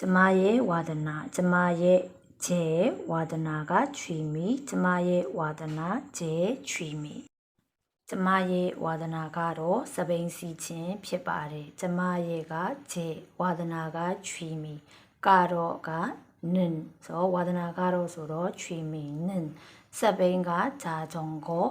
ကျမရဲ့ဝါဒနာကျမရဲ့ဂျဲဝါဒနာကချွေမီကျမရဲ့ဝါဒနာဂျဲချွေမီကျမရဲ့ဝါဒနာကတော့စပိန်စီချင်းဖြစ်ပါတယ်ကျမရဲ့ကဂျဲဝါဒနာကချွေမီကတော့ကနင်ဆိုဝါဒနာကတော့ဆိုတော့ချွေမီနင်စပိန်ကဂျာဂျုံကို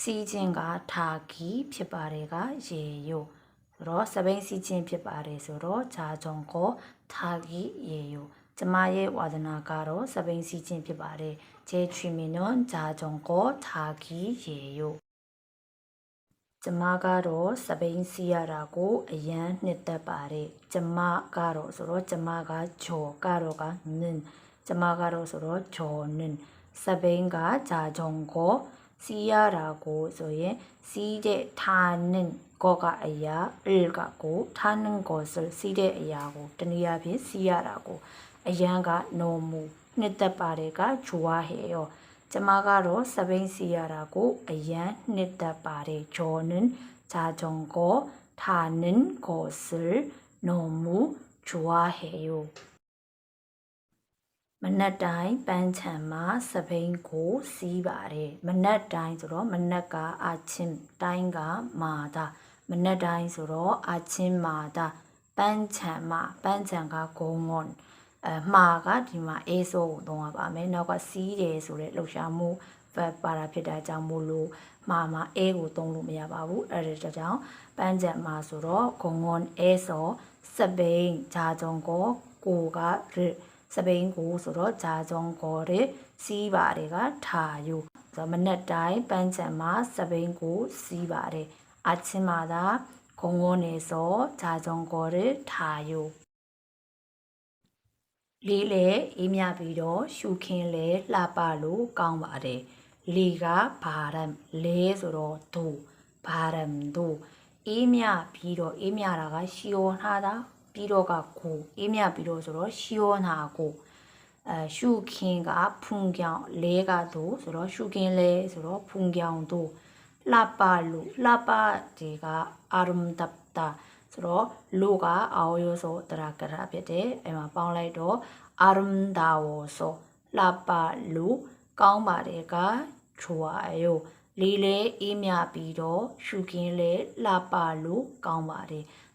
စီချင်းကထာကီဖြစ်ပါတယ်ကရေယိုဆို တော့စပိန်စီချင်းဖြစ်ပါတယ်ဆိုတော့ဂျာဂျုံကိုထာဂီရေယိုကျမရဲ့ဝါဒနာကတော့စပိန်စီချင်းဖြစ်ပါတယ်ဂျေချွေမီနွန်ဂျာဂျုံကိုထာဂီရေယိုကျမကတော့စပိန်စီရတာကိုအရန်နှစ်သက်ပါတယ်ကျမကတော့ဆိုတော့ကျမကဂျော်ကတော့ကနင်ကျမကတော့ဆိုတော့ဂျော်နင်စပိန်ကဂျာဂျုံကိုစီရတာကို ဆိုရင်စီးတဲ့ထာနင်ကိုကအရာအလကကိုထာနင်ကိုဆိုစီးတဲ့အရာကိုတနည်းအားဖြင့်စီးရတာကိုအရန်ကနော်မူနှစ်သက်ပါတယ်ကဂျွာဟေရောကျမကတော့စပိန်စီရတာကိုအရန်နှစ်သက်ပါတယ်ဂျော်နင်ဂျာဂျုံကိုထာနင်ကိုဆိုနော်မူဂျွာဟေယော မနက်တိုင်းပန်းချံမှာစပိန်ကိုစီးပါတယ်မနက်တိုင်းဆိုတော့မနက်ကအချင်းတိုင်းကမာတာမနက်တိုင်းဆိုတော့အချင်းမာတာပန်းချံမှာပန်းချံကဂုံငွန်အဲမှာကဒီမှာအေးဆိုးကိုသုံးရပါမယ်နောက်ကစီးတယ်ဆိုတဲ့လှုပ်ရှားမှု verb ပါတာဖြစ်တာကြောင့်မို့လို့မှာမှာအေးကိုသုံးလို့မရပါဘူးအဲ့ဒါကြောင့်ပန်းချံမှာဆိုတော့ဂုံငွန်အေးဆိုစပိန်ဂျာဂျုံကိုကိုကရ စပိန်ကိုဆိုတော့ဂျာဂျုံကိုရစီးပါတယ်ကထာယိုဆိုတော့မနက်တိုင်းပန်းချံမှာစပိန်ကိုစီးပါတယ်အချင်းမာသာဂုံငုံနေစောဂျာဂျုံကိုရထာယိုလေးလေအေးမြပြီးတော့ရှုခင်းလေလှပလို့ကောင်းပါတယ်လီကဘာရမ်လဲဆိုတော့ဒူဘာရမ်ဒူအေးမြပြီးတော့အေးမြတာကရှီယောနာတာ ပြီးတော့ကကိုအေးမြပြီးတော့ဆိုတော့ရှီယောနာကိုအဲရှုခင်းကဖုန်ကြောင်လဲကတို့ဆိုတော့ရှုခင်းလဲဆိုတော့ဖုန်ကြောင်တို့လှပလို့လှပဒီကအာရမ်တပ်တာဆိုတော့လူကအော်ရိုဆိုတရာကရာဖြစ်တယ်အဲ့မှာပေါင်းလိုက်တော့အာရမ်ဒါဝဆိုလှပလူကောင်းပါတယ်ကချွာယိုလေးလေအေးမြပြီးတော့ရှုခင်းလေလှပလူကောင်းပါတယ်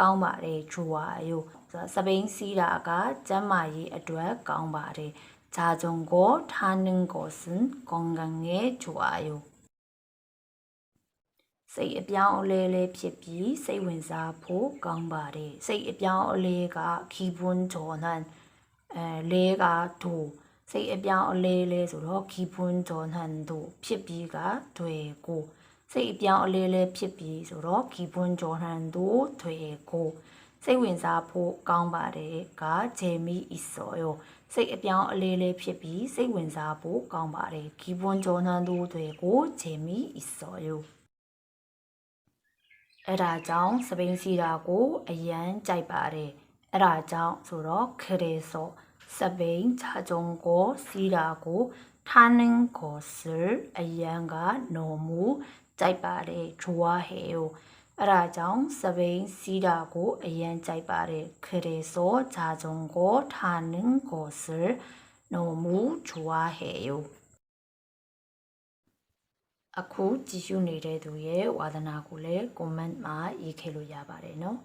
ကောင်းပါတယ်ဂျူဝါယိုဆိုတော့စပိန်စီးတာကကျမ်းမာရေးအတွက်ကောင်းပါတယ်ဂျာဂျုံကိုထာနင်ကိုစင်ဂုံကန်ရဲ့ဂျူဝါယိုစိတ်အပြောင်းအလဲလေးဖြစ်ပြီးစိတ်ဝင်စားဖို့ကောင်းပါတယ်စိတ်အပြောင်းအလဲကခီပွန်းဂျော်နန်အဲလဲကဒူစိတ်အပြောင်းအလဲလဲဆိုတော့ခီပွန်းဂျော်နန်ဒူဖြစ်ပြီးကတွေကို စိတ်အပြောင်းအလဲလဲဖြစ်ပြီးဆိုတော့ခီပွန်းဂျော်နန်ဒူတွေကိုစိတ်ဝင်စားဖို့ကောင်းပါတယ်ကဂျေမီအီဆိုယောစိတ်အပြောင်းအလဲလဲဖြစ်ပြီးစိတ်ဝင်စားဖို့ကောင်းပါတယ်ခီပွန်းဂျော်နန်ဒူတွေကိုဂျေမီအီဆိုယောအဲ့ဒါကြောင့်စပိန်စီတာကို အရန်ကြိုက်ပါတယ်အဲ့ဒါကြောင့်ဆိုတော့ခရေဆိုစပိန်ဂျာဂျုံကိုစီတာကိုထာနင်ကိုဆာအရန်ကနော်မူ ကြိုက်ပါတယ် draw hair ကိုအဲ့ဒါကြောင့်စပိန်စီးတာကိုအရန်ကြိုက်ပါတယ်ခရေစောဂျာဂျုံကိုထာနင်းကိုစရနိုမူဂျွာဟေယိုအခုကြည့်ရှုနေတဲ့သူရဲ့ဝါသနာကိုလည်း comment မှာရေးခဲ့လို့ရပါတယ်နော်